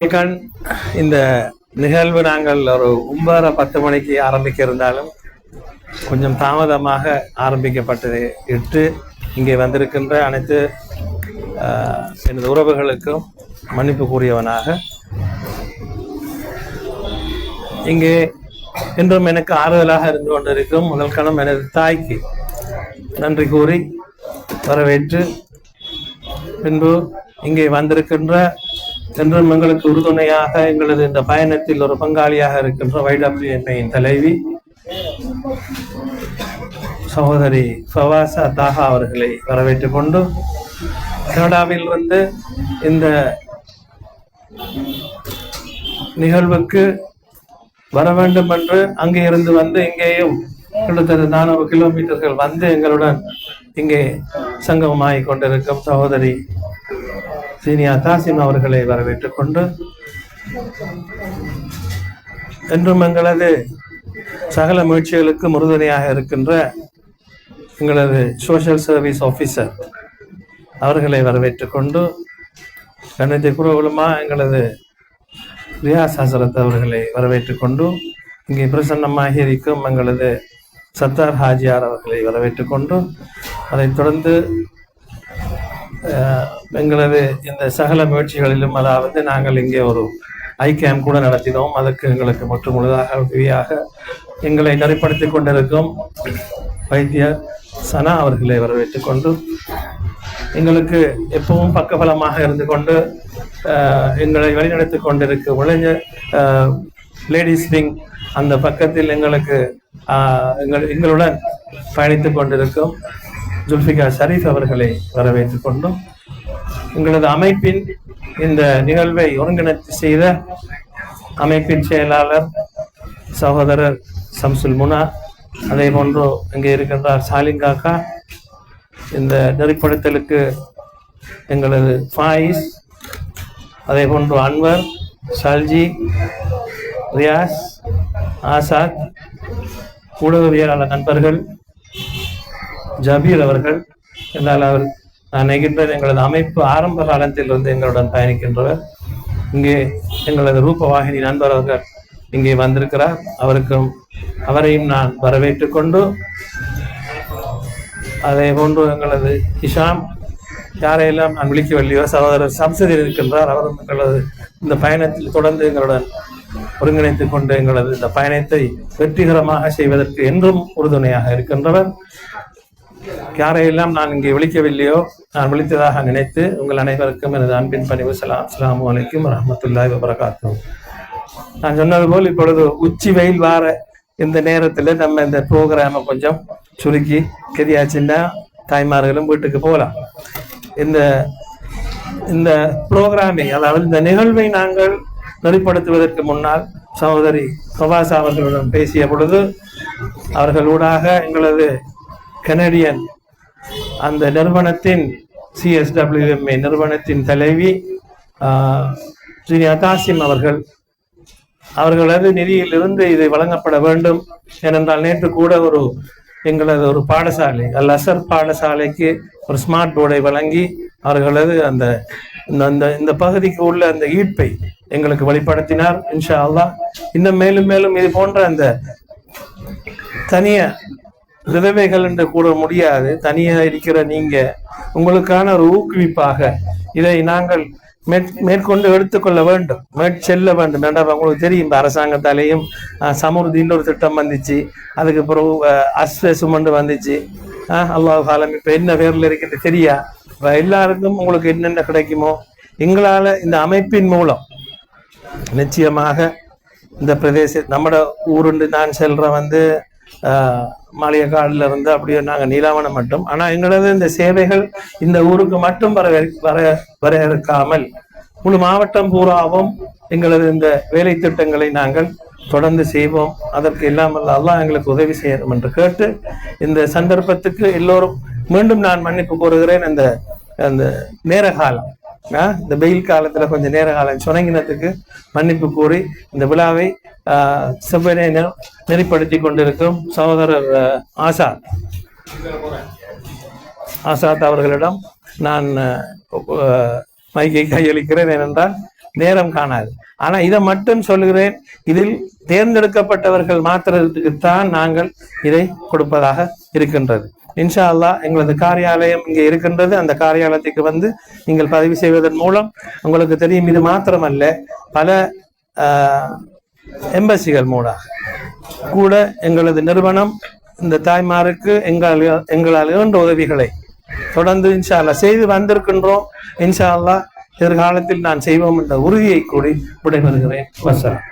கண் இந்த நிகழ்வு நாங்கள் ஒரு ஒன்பதரை பத்து மணிக்கு ஆரம்பிக்க இருந்தாலும் கொஞ்சம் தாமதமாக ஆரம்பிக்கப்பட்டது. இட்டு இங்கே வந்திருக்கின்ற அனைத்து ஆஹ், எனது உறவுகளுக்கும் மன்னிப்பு கூறியவனாக இங்கே இன்றும் எனக்கு ஆறுதலாக இருந்து கொண்டிருக்கும் முதல் கணம் எனது தாய்க்கு நன்றி கூறி வரவேற்று பின்பு இங்கே வந்திருக்கின்ற என்றும் எங்களுக்கு உறுதுணையாக எங்களது இந்த பயணத்தில் ஒரு பங்காளியாக இருக்கின்ற வைடபிள்யூஎம்ஐயின் தலைவி சகோதரி ஃபவாசா தாகா அவர்களை வரவேற்றுக் கொண்டு கனடாவில் வந்து இந்த நிகழ்வுக்கு வர வேண்டும் என்று அங்கே இருந்து வந்து இங்கேயும் கிட்டத்தட்ட நானூறு கிலோமீட்டர்கள் வந்து எங்களுடன் இங்கே சங்கமமாகிக் கொண்டிருக்கும் சகோதரி சீனியா தாசிம் அவர்களை வரவேற்றுக் கொண்டு என்றும் எங்களது சகல முயற்சிகளுக்கு உறுதுணையாக இருக்கின்ற எங்களது சோஷியல் சர்வீஸ் ஆஃபீஸர் அவர்களை வரவேற்றுக் கொண்டு கணித குருகுலமா எங்களது ரியாஸ் ஹசரத் அவர்களை வரவேற்றுக் கொண்டு இங்கே பிரசன்னமாக இருக்கும் எங்களது சத்தார் ஹாஜியார் அவர்களை வரவேற்றுக் கொண்டு அதைத் தொடர்ந்து எங்களது இந்த சகல முயற்சிகளிலும் அதாவது நாங்கள் இங்கே ஒரு ஐ கேம்ப் கூட நடத்தினோம். அதற்கு எங்களுக்கு மற்றும் முழுதாக உதவியாக எங்களை நெறிப்படுத்தி கொண்டிருக்கும் வைத்தியர் சனா அவர்களை வரவேற்றுக் கொண்டு எங்களுக்கு எப்பவும் பக்கபலமாக இருந்து கொண்டு எங்களை வழிநடத்தி கொண்டிருக்கும் இளைஞர் லேடிஸ் விங் அந்த பக்கத்தில் எங்களுக்கு அஹ், எங்கள் எங்களுடன் பயணித்துக் கொண்டிருக்கும் ஜுல்ஃபிகா ஷரீஃப் அவர்களை வரவேற்றுக் கொண்டோம். எங்களது அமைப்பின் இந்த நிகழ்வை ஒருங்கிணைத்து செய்த அமைப்பின் செயலாளர் சகோதரர் சம்சுல் முனா அதே போன்று இங்கே இருக்கின்றார் சாலிங் காக்கா. இந்த நெறிப்படுத்தலுக்கு எங்களது ஃபாயிஸ் அதே போன்று அன்வர் ஷால்ஜி ரியாஸ் ஆசாத் ஊடகவியலாளர் நண்பர்கள் ஜபீர் அவர்கள். என்றால் அவர் நான் நினைக்கின்றேன் எங்களது அமைப்பு ஆரம்ப காலத்தில் வந்து எங்களுடன் பயணிக்கின்றவர். இங்கே எங்களது ரூபவாகினி நண்பர் அவர்கள் இங்கே வந்திருக்கிறார். அவருக்கும் அவரையும் நான் வரவேற்று கொண்டு அதே போன்று எங்களது இஷாம் யாரையெல்லாம் நான் விழிக்கவில்லையோ சகோதரர் சம்சதி இருக்கின்றார் அவரும் எங்களது இந்த பயணத்தில் தொடர்ந்து எங்களுடன் ஒருங்கிணைத்துக் கொண்டு எங்களது இந்த பயணத்தை வெற்றிகரமாக செய்வதற்கு என்றும் உறுதுணையாக இருக்கின்றவர். யாரையெல்லாம் நான் இங்கே விழிக்கவில்லையோ நான் விழித்ததாக நினைத்து உங்கள் அனைவருக்கும் எனது அன்பின் பணிவு. சலாம் அஸ்லாம் அலைக்கும் ரஹமத்துல்லாய் வபரகாத்தும் நான் சொன்னது போல் இப்பொழுது உச்சி வெயில் வார இந்த நேரத்தில் நம்ம இந்த ப்ரோக்ராமை கொஞ்சம் சுருக்கி கெதியாச்சுன்னா தாய்மார்களும் வீட்டுக்கு போகலாம். இந்த இந்த ப்ரோக்ராமை அதாவது இந்த நிகழ்வை நாங்கள் நெறிப்படுத்துவதற்கு முன்னால் சகோதரி கவாசா அவர்களுடன் பேசிய பொழுது அவர்களூடாக எங்களது கனடியன் அந்த நிறுவனத்தின் சிஎஸ்டபிள்யூஎம்ஏ நிறுவனத்தின் தலைவி ஸ்ரீ அதாசிம் அவர்கள். அவர்களது நிதியிலிருந்து இது வழங்கப்பட வேண்டும் ஏனென்றால் நேற்று கூட ஒரு எங்களது ஒரு பாடசாலை அல் அசர் பாடசாலைக்கு ஒரு ஸ்மார்ட் போர்டை வழங்கி அவர்களது அந்த இந்த- அந்த இந்த பகுதிக்கு உள்ள அந்த ஈர்ப்பை எங்களுக்கு வெளிப்படுத்தினார் இன்ஷா அல்லா இன்னும் மேலும் மேலும் இது போன்ற அந்த தனிய விதவைகள் என்று கூற முடியாது. தனியாக இருக்கிற நீங்க உங்களுக்கான ஒரு ஊக்குவிப்பாக இதை நாங்கள் மேற்- மேற்கொண்டு எடுத்துக்கொள்ள வேண்டும். மேற்செல்ல வேண்டும். வேண்டாம் உங்களுக்கு தெரியும் இந்த அரசாங்கத்தாலேயும் அஹ், சமுர்தின்னு ஒரு திட்டம் வந்துச்சு. அதுக்கு பிறகு அஸ்வ சுமண்டு வந்துச்சு. அல்லாஹ் காலம் இப்போ என்ன பேரில் இருக்குன்னு தெரியா? இப்போ எல்லாருக்கும் உங்களுக்கு என்னென்ன கிடைக்குமோ எங்களால் இந்த அமைப்பின் மூலம் நிச்சயமாக இந்த பிரதேச நம்மட ஊருண்டு நான் செல்ற வந்து மாளிகைக்காடுல இருந்து அப்படியே நாங்க நீலாவணம் மட்டும். ஆனா எங்களது இந்த சேவைகள் இந்த ஊருக்கு மட்டும் வர வர வரையறுக்காமல் முழு மாவட்டம் பூராவும் எங்களது இந்த வேலை திட்டங்களை நாங்கள் தொடர்ந்து செய்வோம். அதற்கு எல்லாம் அல்லாஹ் எங்களுக்கு உதவி செய்யணும் என்று கேட்டு இந்த சந்தர்ப்பத்துக்கு எல்லோரும் மீண்டும் நான் மன்னிப்பு கோருகிறேன். அந்த அந்த நேர காலம் இந்த வெயில் காலத்துல கொஞ்சம் நேர காலம் சுணங்கினத்துக்கு மன்னிப்பு கூறி இந்த விழாவை செவ்வனை நெறிப்படுத்தி கொண்டிருக்கும் சகோதரர் ஆசாத் ஆசாத் அவர்களிடம் நான் மைக்கை கையளிக்கிறேன் ஏனென்றால் நேரம் காணாது. ஆனா இதை மட்டும் சொல்லுகிறேன். இதில் தேர்ந்தெடுக்கப்பட்டவர்கள் மாத்திரத்துக்குத்தான் நாங்கள் இதை கொடுப்பதாக இருக்கின்றது. இன்ஷா அல்லாஹ் எங்களது காரியாலயம் இங்கே இருக்கின்றது. அந்த காரியாலயத்துக்கு வந்து நீங்கள் பதிவு செய்வதன் மூலம் உங்களுக்கு தெரியும். இது மாத்திரமல்ல பல எம்பசிகள் மூடாக. கூட எங்களது நிறுவனம் இந்த தாய்மாருக்கு எங்களால் எங்களால் இயன்ற உதவிகளை தொடர்ந்து இன்ஷா அல்லாஹ் செய்து வந்திருக்கின்றோம். இன்ஷா அல்லாஹ் எதிர்காலத்தில் நான் செய்வோம் என்ற உறுதியை கூறி விடைபெறுகிறேன். வசலாம்